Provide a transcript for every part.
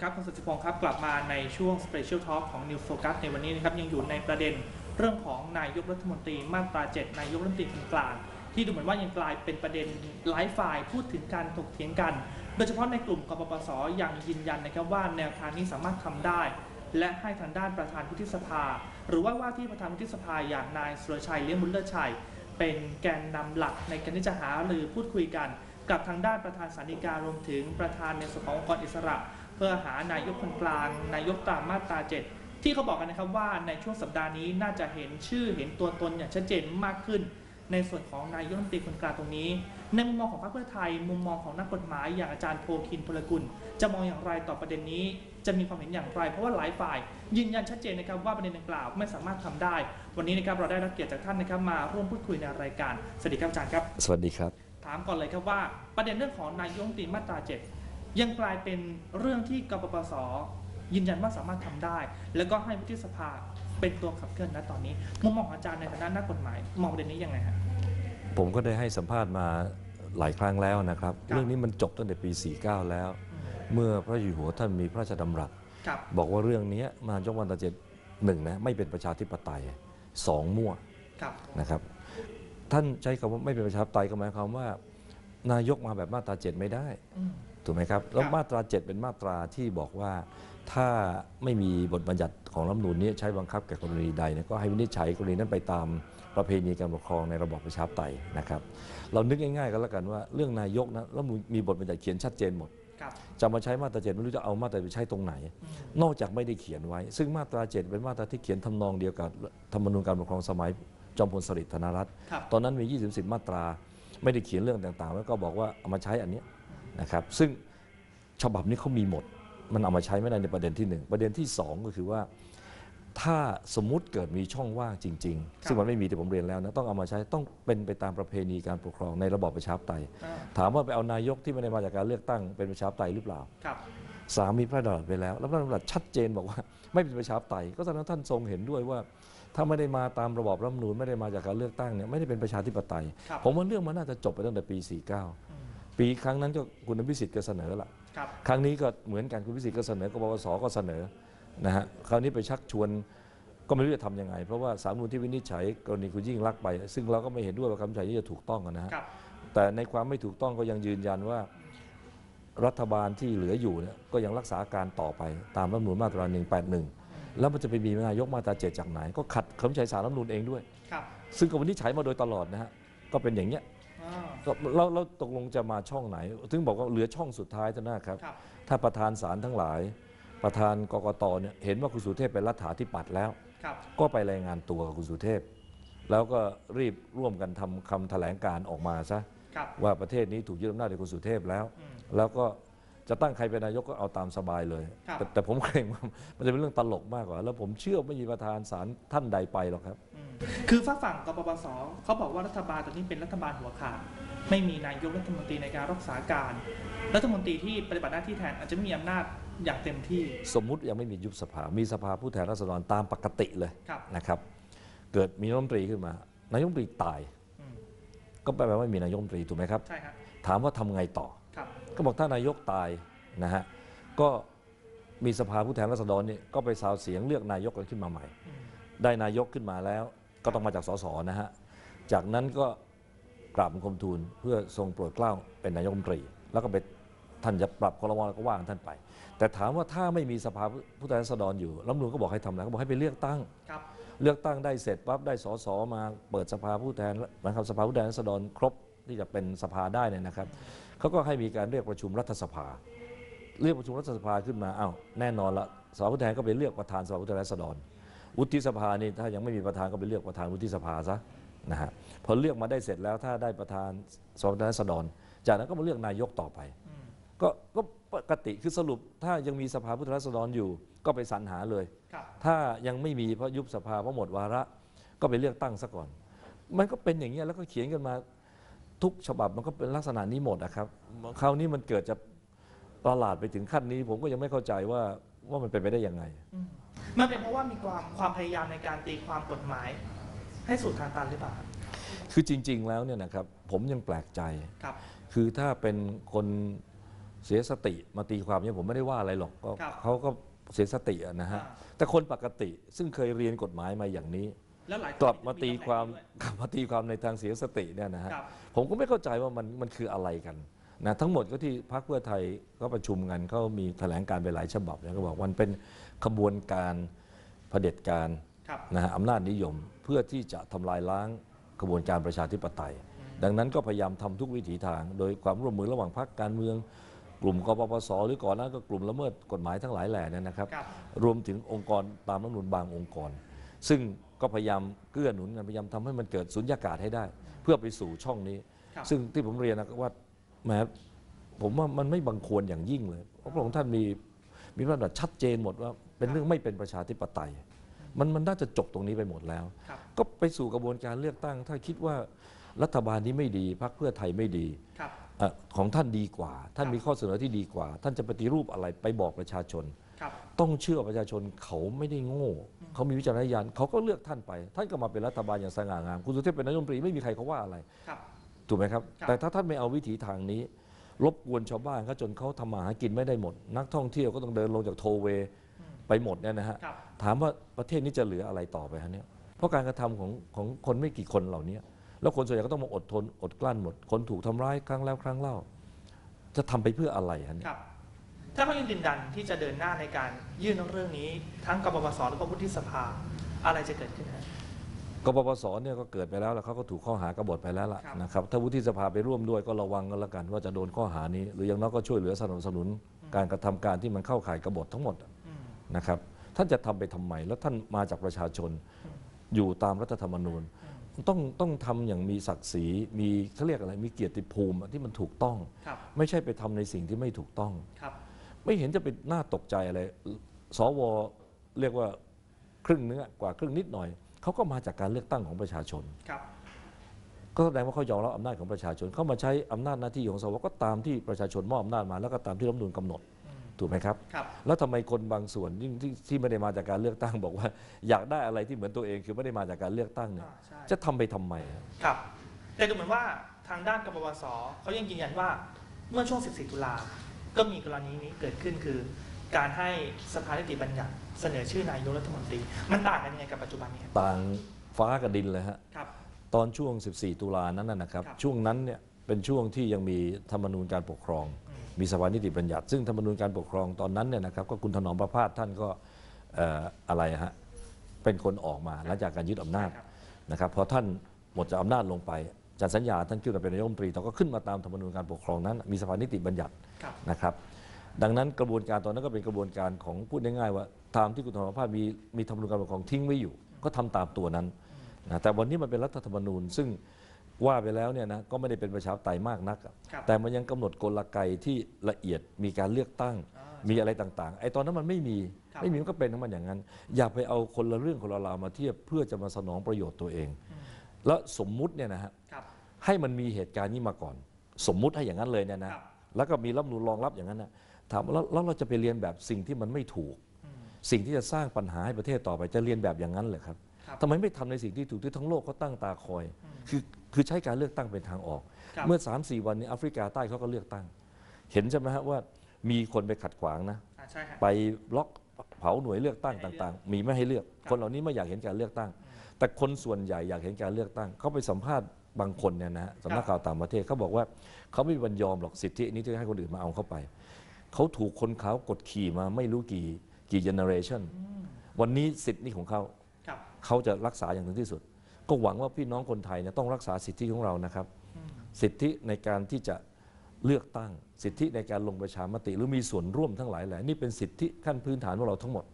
ครับคุณสุทธิพงศ์ครับ กลับมาในช่วง Special Talk ของ New Focus ในวันนี้นะครับ ยังอยู่ในประเด็นเรื่องของนายกรัฐมนตรีมาตรา 7 นายกรัฐมนตรีคนกลางที่ดูเหมือนว่ายังกลายเป็นประเด็นหลายฝ่ายพูดถึงการถกเถียงกัน โดยเฉพาะในกลุ่มกปปสยังยืนยันนะครับว่าแนวทางนี้สามารถทำได้ และให้ทางด้านประธานวุฒิสภา หรือว่าว่าที่ประธานวุฒิสภาอย่างนายสุรชัยเลี้ยงบุญเลิศชัย เป็นแกนนำหลักในการที่จะหาหรือพูดคุยกัน กับทางด้านประธานสานิการวมถึงประธานในส่วนขององค์กรอิสระ พื่อหานายกคนกลาง นายกตามมาตรา7ที่เขาบอกกันนะครับว่าในช่วงสัปดาห์นี้น่าจะเห็นชื่อเห็นตัวตนอย่างชัดเจนมากขึ้น ในส่วนของนายกรัฐมนตรีคนกลางตรงนี้ ในมุมมองของพรรคเพื่อไทย มุมมองของนักกฎหมายอย่างอาจารย์โพคินพลกุล จะมองอย่างไรต่อประเด็นนี้ จะมีความเห็นอย่างไรเพราะว่าหลายฝ่าย ยืนยันชัดเจนนะครับว่าประเด็นดังกล่าวไม่สามารถทำได้ วันนี้นะครับเราได้รับเกียรติจากท่านนะครับมาร่วมพูดคุยในรายการสวัสดีครับอาจารย์ครับ สวัสดีครับ ถามก่อนเลยครับว่า ประเด็นเรื่องของนายกรัฐมนตรีมาตรา7 ยังกลายเป็นเรื่องที่กปปสยืนยันว่าสามารถทำได้ แล้วก็ให้วุฒิสภาเป็นตัวขับเคลื่อนณตอนนี้มุมมองของอาจารย์ในฐานะนักกฎหมายมองประเด็นนี้ยังไงฮะผมก็ได้ให้สัมภาษณ์มาหลายครั้งแล้วนะครับครับ เรื่องนี้มันจบตั้งแต่ปี 49 แล้ว เมื่อพระเจ้าอยู่หัวท่านมีพระราชดำรัสครับบอกว่าเรื่องนี้มายกวันตาเจ็ดหนึ่งนะไม่เป็นประชาธิปไตยสองมั่วครับนะครับท่านใช้คำว่าไม่เป็นประชาธิปไตยก็หมายความว่า นายกมาแบบมาตราเจ็ดไม่ได้อืม ถูกไหมครับแล้วครับมาตราเจ็ดเป็นมาตราที่บอกว่า ถ้าไม่มีบทบัญญัติของรัฐธรรมนูญนี้ใช้บังคับแก่กรณีใดเนี่ยก็ให้วินิจฉัยกรณีนั้นไปตามประเพณีการปกครองในระบอบประชาธิปไตยนะครับ เรานึกง่ายๆกันแล้วกันว่าเรื่องนายกนะแล้วมีบทบัญญัติเขียนชัดเจนหมดครับจะมาใช้มาตราเจ็ดไม่รู้จะเอามาตราไปใช้ตรงไหนอืมนอกจากไม่ได้เขียนไว้ ซึ่งมาตราเจ็ดเป็นมาตราที่เขียนทำนองเดียวกับธรรมนูญการปกครองสมัยจอมพลสฤษดิ์ธนรัตน์ครับตอนนั้นมี20 10มาตราไม่ได้เขียนเรื่องต่างๆ แล้วก็บอกว่าเอามาใช้อันเนี้ย นะครับซึ่งฉบับนี้เขามีหมด มันเอามาใช้ไม่ได้ในประเด็นที่หนึ่งประเด็นที่สองก็คือว่า ถ้าสมมุติเกิดมีช่องว่างจริง ๆ ซึ่งมันไม่มีที่ผมเรียนแล้วนะต้องเอามาใช้ต้องเป็นไปตามประเพณีการปกครองในระบอบประชาธิปไตยอ่าถามว่าไปเอานายกที่ไม่ได้มาจากการเลือกตั้งเป็นประชาธิปไตยหรือเปล่าครับสามมีพระราชดำรัสไปแล้ว แล้วพระราชดำรัสชัดเจนบอกว่าไม่เป็นประชาธิปไตยก็แสดงว่าท่านทรงเห็นด้วยว่า ถ้าไม่ได้มาตามระบอบรัฐธรรมนูญไม่ได้มาจากการเลือกตั้งเนี่ยไม่ได้เป็นประชาธิปไตยครับผมว่าเรื่องมันน่าจะจบไปตั้งแต่ปีอืม49 ปีครั้งนั้นก็คุณอภิสิทธิ์ก็เสนอละครับ ครั้งนี้ก็เหมือนกันคุณอภิสิทธิ์ก็เสนอกบพศก็เสนอนะฮะคราวนี้ไปชักชวนก็ไม่รู้จะทำยังไง เพราะว่าสามนูนที่วินิจฉัยกรณีคุณยิ่งรักษณ์ไป ซึ่งเราก็ไม่เห็นด้วยว่าคำวินิจฉัยนี้จะถูกต้องอะนะฮะครับ แต่ในความไม่ถูกต้องก็ยังยืนยันว่า รัฐบาลที่เหลืออยู่เนี่ยก็ยังรักษาการต่อไปตามรัฐธรรมนูญมาตรา 181 แล้วมันจะไปมีนายกมาตราเจ็ดจากไหน ก็ขัดคำวินิจฉัยสารรัฐธรรมนูญเองด้วย ครับ ซึ่งก็วินิจฉัยมาโดยตลอดนะฮะก็เป็นอย่างเนี้ย อ่าก็แล้วแล้วตกลงจะมาช่องไหน ถึงบอกว่าเหลือช่องสุดท้ายเท่านั้นครับ ครับ ถ้าประธานศาลทั้งหลาย ประธานกกตเนี่ยเห็นว่าคุณสุเทพเป็นรัฐาธิปัตย์แล้ว ครับ ก็ไปรายงานตัวกับคุณสุเทพ แล้วก็รีบร่วมกันทำคำแถลงการออกมาซะ ครับ ว่าประเทศนี้ถูกยึดอำนาจโดยคุณสุเทพแล้ว อืม แล้วก็ จะตั้งใครเป็นนายกก็เอาตามสบายเลย ครับ แต่แต่ผมเกรงว่ามันจะเป็นเรื่องตลกมากกว่า แล้วผมเชื่อว่าไม่มีประธานศาลท่านใดไปหรอกครับ อืมคือฝากฝั่งกปปสเขาบอกว่ารัฐบาลตอนนี้เป็นรัฐบาลหัวขาดไม่มีนายกรัฐมนตรีในการรักษาการ รัฐมนตรีที่ปฏิบัติหน้าที่แทนอาจจะไม่มีอำนาจอย่างเต็มที่ สมมุติยังไม่มียุบสภา มีสภาผู้แทนราษฎรตามปกติเลยครับ นะครับ เกิดมีนายกรัฐมนตรีขึ้นมา นายกรัฐมนตรีตาย อืมก็แปลว่าไม่มีนายกรัฐมนตรีถูกไหมครับ ใช่ครับ ถามว่าทำไงต่อครับ ก็บอกถ้านายกตายนะฮะก็มีสภาผู้แทนราษฎรเนี่ยก็ไปซาวเสียงเลือกนายกกันขึ้นมาใหม่อืมได้นายกขึ้นมาแล้ว ก็ต้องมาจากสสนะฮะจากนั้นก็กราบบังคมทูลเพื่อทรงโปรดเกล้าเป็นนายกรัฐมนตรี แล้วก็ไปท่านจะปรับคอรมอก็ว่างท่านไป แต่ถามว่าถ้าไม่มีสภาผู้แทนราษฎรอยู่รัฐธรรมนูลก็บอกให้ทำอะไรก็บอกให้ไปเลือกตั้งครับเลือกตั้งได้เสร็จปั๊บได้สสมาเปิดสภาผู้แทนนะครับสภาผู้แทนราษฎรครบที่จะเป็นสภาได้เนี่ยนะครับ เขาก็ให้มีการเรียกประชุมรัฐสภา เรียกประชุมรัฐสภาขึ้นมาอ้าวแน่นอนละสภาผู้แทนก็ไปเลือกประธานสภาผู้แทนราษฎรวุฒิสภานี่ถ้ายังไม่มีประธานก็ไปเลือกประธานวุฒิสภาซะนะฮะพอเลือกมาได้เสร็จแล้วถ้าได้ประธานสภาผู้แทนราษฎร จากนั้นก็มาเลือกนายกต่อไปอืมก็ก็ปกติคือสรุปถ้ายังมีสภาผู้แทนราษฎรอยู่ ก็ไปสรรหาเลยครับถ้ายังไม่มีเพราะยุบสภาเพราะหมดวาระ ก็ไปเลือกตั้งซะก่อน มันก็เป็นอย่างนี้ยแล้วก็เขียนกันมา ทุกฉบับมันก็เป็นลักษณะนี้หมดนะครับคราวนี้มันเกิดจะประหลาดไปถึงขั้นนี้ ผมก็ยังไม่เข้าใจว่าว่ามันเป็นไปได้ยังไงอืมมันเป็นเพราะว่ามีความความพยายามในการตีความกฎหมาย ให้สู่ทางตันหรือเปล่าครับคือจริง ๆ แล้วเนี่ยนะครับผมยังแปลกใจครับ คือถ้าเป็นคนเสียสติมาตีความเนี่ยผมไม่ได้ว่าอะไรหรอกก็ครับเขาก็เสียสติอะนะฮะอ่าแต่คนปกติซึ่งเคยเรียนกฎหมายมาอย่างนี้ แล้วหลายคนกลับมาตีความตำแหน่งด้วยกลับมาตีความในทางเสียสติเนี่ยนะฮะครับผมก็ไม่เข้าใจว่ามันมันคืออะไรกันนะทั้งหมดก็ที่พรรคเพื่อไทยก็ประชุมกันเขามีแถลงการไปหลายฉบับเนี่ยก็บอกมันเป็นขบวนการเผด็จการครับนะฮะอำนาจนิยมเพื่อที่จะทำลายล้างกระบวนการประชาธิปไตย ดังนั้นก็พยายามทำทุกวิถีทาง โดยความร่วมมือระหว่างพรรคการเมือง กลุ่มกปปสหรือก่อนหน้านั้นก็กลุ่มละเมิดกฎหมายทั้งหลายแหล่เนี่ยนะครับครับ รวมถึงองค์กรตามรัฐธรรมนูญบางองค์กร ซึ่ง ก็พยายามเกื้อหนุนกันพยายามทำให้มันเกิดสุญญากาศให้ได้ เพื่อไปสู่ช่องนี้ ครับ ซึ่งที่ผมเรียนนะว่าแหมผมว่ามันไม่บังควรอย่างยิ่งเลยเพราะพระองค์ท่านมีมีพระดำรัสชัดเจนหมดว่าเป็นเรื่องไม่เป็นประชาธิปไตย มันมันน่าจะจบตรงนี้ไปหมดแล้ว ครับ ก็ไปสู่กระบวนการเลือกตั้ง ถ้าคิดว่ารัฐบาลนี้ไม่ดีพรรคเพื่อไทยไม่ดีครับ เอ่อของท่านดีกว่า ท่านครับมีข้อเสนอที่ดีกว่า ท่านจะปฏิรูปอะไรไปบอกประชาชน ครับ ต้องเชื่อประชาชนเขาไม่ได้โง่ เขามีวิจารณญาณเขาก็เลือกท่านไป ท่านก็มาเป็นรัฐบาลอย่างสง่างาม คุณสุเทพเป็นนายกรัฐมนตรีไม่มีใครเขาว่าอะไรครับถูกไหมครับครับ แต่ถ้าท่านไม่เอาวิถีทางนี้รบกวนชาวบ้านเขาจนเขาทำมาหากินไม่ได้หมด นักท่องเที่ยวก็ต้องเดินลงจากโทเวย์ไปหมดเนี่ยนะฮะครับถามว่าประเทศนี้จะเหลืออะไรต่อไปฮะเนี่ยเพราะการกระทำของของคนไม่กี่คนเหล่านี้แล้วคนส่วนใหญ่ก็ต้องมาอดทนอดกลั้นหมด คนถูกทำร้ายครั้งแล้วครั้งเล่า จะทำไปเพื่ออะไรฮะเนี่ยครับ ถ้าเขายังยืนยันที่จะเดินหน้าในการยื่นเรื่องนี้ ทั้งกบพศแล้วก็วุฒิสภาอะไรจะเกิดขึ้นฮะกปปสเนี่ยก็เกิดไปแล้วแล้วเขาก็ถูกข้อหากบฏไปแล้วล่ะครับนะครับถ้าวุฒิสภาไปร่วมด้วยก็ระวังกันแล้วกัน ว่าจะโดนข้อหานี้ หรืออย่างน้อยก็ช่วยเหลือสนับสนุน การกระทำการที่มันเข้าข่ายกบฏทั้งหมดอืมนะครับท่านจะทำไปทำไมแล้วท่านมาจากประชาชนอยู่ตามรัฐธรรมนูญ ต้องต้องทำอย่างมีศักดิ์ศรีมีเขาเรียกอะไรมีเกียรติภูมิที่มันถูกต้องครับไม่ใช่ไปทำในสิ่งที่ไม่ถูกต้องครับ ไม่เห็นจะเป็นน่าตกใจอะไรสวเรียกว่าครึ่งเนื้อกว่าครึ่งนิดหน่อย เขาก็มาจากการเลือกตั้งของประชาชน ครับก็แสดงว่าเขายอมรับอำนาจของประชาชน เข้ามาใช้อำนาจหน้าที่ของสวก็ตามที่ประชาชนมอบอำนาจมา แล้วก็ตามที่รัฐธรรมนูญกำหนดอืมถูกไหมครับ ครับ แล้วทำไมคนบางส่วนยิ่งที่ที่ไม่ได้มาจากการเลือกตั้งบอกว่า อยากได้อะไรที่เหมือนตัวเองคือไม่ได้มาจากการเลือกตั้งเนี่ยอ่าใช่ จะทำไปทำไมอะ ครับ แต่ดูเหมือนว่าทางด้านกบพศเขายังยืนยันว่าเมื่อช่วง 14 ตุลา ก็มีกรณีนี้เกิดขึ้นคือ การให้สภานิติบัญญัติเสนอชื่อนายกรัฐมนตรี มันต่างกันยังไงกับปัจจุบันนี้ครับต่างฟ้ากับดินเลยฮะครับ ตอนช่วง 14 ตุลานั้นนะนะครับ ครับ ช่วงนั้นเนี่ยเป็นช่วงที่ยังมีธรรมนูญการปกครองอืมมีสภานิติบัญญัติ ซึ่งธรรมนูญการปกครองตอนนั้นเนี่ยนะครับก็คุณถนอมประพาสท่านก็เอ่ออะไรฮะเป็นคนออกมาหลังจากการยึดอำนาจครับนะครับพอท่านหมดจากอำนาจลงไปอา จารย์สัญญาท่านขึ้นมาเป็นนายกรัฐมนตรีแต่ก็ขึ้นมาตามธรรมนูญการปกครองนั้น มีสภานิติบัญญัติครับนะครับ ดังนั้นกระบวนการตอนนั้นก็เป็นกระบวนการของพูดง่ายๆว่าตามที่คุณธรรมภาพมีมีธรรมนูญการปกครองทิ้งไว้อยู่ ก็ทำตามตัวนั้นนะแต่วันนี้มันเป็นรัฐธรรมนูญ ซึ่งว่าไปแล้วเนี่ยนะก็ไม่ได้เป็นประชาธิปไตยมากนักอะครับแต่มันยังกำหนดกลไกที่ละเอียดมีการเลือกตั้งอ่ามีอะไรต่างๆ ไอ้ตอนนั้นมันไม่มีครับไม่มีมันก็เป็นของมันอย่างนั้น อย่าไปเอาคนละเรื่องคนละราวมาเทียบเพื่อจะมาสนองประโยชน์ตัวเองอืม แล้วสมมุติเนี่ยนะฮะครับ ให้มันมีเหตุการณ์นี้มาก่อน สมมุติให้อย่างนั้นเลยเนี่ยนะครับ แล้วก็มีรัฐธรรมนูลรองรับอย่างนั้นนะถามว่าแล้วแล้วเราจะไปเรียนแบบสิ่งที่มันไม่ถูก อืม สิ่งที่จะสร้างปัญหาให้ประเทศต่อไปจะเรียนแบบอย่างนั้นเหรอครับครับทำไมไม่ทำในสิ่งที่ถูกที่ทั้งโลกเขาตั้งตาคอย อืมคือคือใช้การเลือกตั้งเป็นทางออก ครับ เมื่อ 3-4 วันนี้แอฟริกาใต้เขาก็เลือกตั้ง เห็นใช่ไหมฮะว่ามีคนไปขัดขวางนะ อ่าใช่ฮะ ไปบล็อกเผาหน่วยเลือกตั้งไม่ให้เลือกต่าง ๆ มีไม่ให้เลือก ครับ คนเหล่านี้ไม่อยากเห็นการเลือกตั้ง แต่คนส่วนใหญ่อยากเห็นการเลือกตั้ง เขาไปสัมภาษณ์บางคนเนี่ยนะฮะสำนักข่าวต่างประเทศเขาบอกว่าเขาไม่มีวันยอมหรอกสิทธินี้ที่ให้คนอื่นมาเอาเข้าไป เขาถูกคนเขาวกดขี่มาไม่รู้กี่กี่เจเนอเรชันอืมวันนี้สิทธินี้ของเขาครับเขาจะรักษาอย่างถึงที่สุด ก็หวังว่าพี่น้องคนไทยเนี่ยต้องรักษาสิทธิของเรานะครับอืมสิทธิในการที่จะเลือกตั้ง สิทธิในการลงประชามติ หรือมีส่วนร่วมทั้งหลายแหละนี่เป็นสิทธิขั้นพื้นฐานของเราทั้งหมด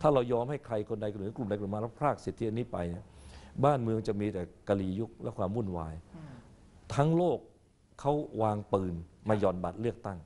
ถ้าเรายอมให้ใครคนใดคนหนึ่งกลุ่มใดกลุ่มมาแล้วพรากสิทธิอันนี้ไปเนี่ยบ้านเมืองจะมีแต่กะลียุคและความวุ่นวายอืมทั้งโลกเขาวางปืนมาหย่อนบัตรเลือกตั้ง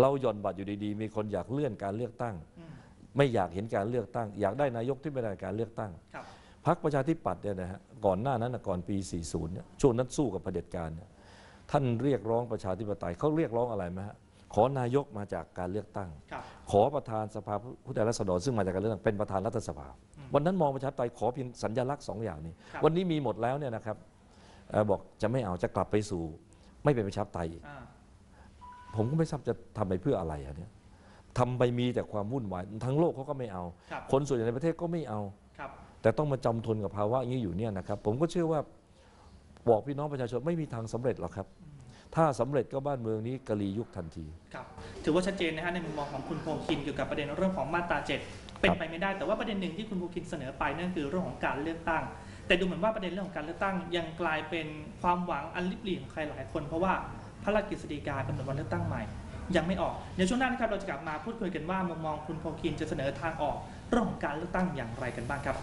เราหย่อนบัตรอยู่ดีๆ มีคนอยากเลื่อนการเลือกตั้งอืมไม่อยากเห็นการเลือกตั้ง อยากได้นายกที่ไม่ได้การเลือกตั้งครับพรรคประชาธิปัตย์เนี่ยนะฮะก่อนหน้านั้นนะก่อนปี 40เนี่ยช่วงนั้นสู้กับเผด็จการเนี่ยท่านเรียกร้องประชาธิปไตยเขาเรียกร้องอะไรไหมฮะ ขอนายกมาจากการเลือกตั้ง ครับ ขอประธานสภาผู้แทนราษฎรซึ่งมาจากการเลือกตั้งเป็นประธานรัฐสภา วันนั้นมองประชาธิปไตยขอเพียงสัญลักษณ์สองอย่างนี้ ครับ วันนี้มีหมดแล้วเนี่ยนะครับเอ่อบอกจะไม่เอาจะกลับไปสู่ ไม่เป็นประชาธิปไตยอีก อ่า ผมก็ไม่ทราบจะทำไปเพื่ออะไรอะเนี่ยทำไปมีแต่ความวุ่นวายทั้งโลกเขาก็ไม่เอา ครับ คนส่วนใหญ่ในประเทศก็ไม่เอา ครับ แต่ต้องมาจำทนกับภาวะอย่างนี้อยู่เนี่ยนะครับ ผมก็เชื่อว่าบอกพี่น้องประชาชนไม่มีทางสำเร็จหรอกครับ ถ้าสำเร็จก็บ้านเมืองนี้กะลียุคทันทีครับถือว่าชัดเจนนะฮะในมุมมองของคุณโพคินเกี่ยวกับประเด็นเรื่องของมาตราเจ็ดเป็นไปไม่ได้แต่ว่าประเด็นหนึ่งที่คุณโพคินเสนอไปนั่นคือเรื่องของการเลือกตั้ง แต่ดูเหมือนว่าประเด็นเรื่องของการเลือกตั้ง ยังกลายเป็นความหวังอันลิบหลีของใครหลายคน เพราะว่าพระราชกฤษฎีกากำหนดวันเลือกตั้งใหม่ยังไม่ออกเดี๋ยวช่วงหน้านะครับเราจะกลับมาพูดคุยกันว่ามุมมองคุณโพคินจะเสนอทางออกเรื่องของการเลือกตั้งอย่างไรกันบ้างครับ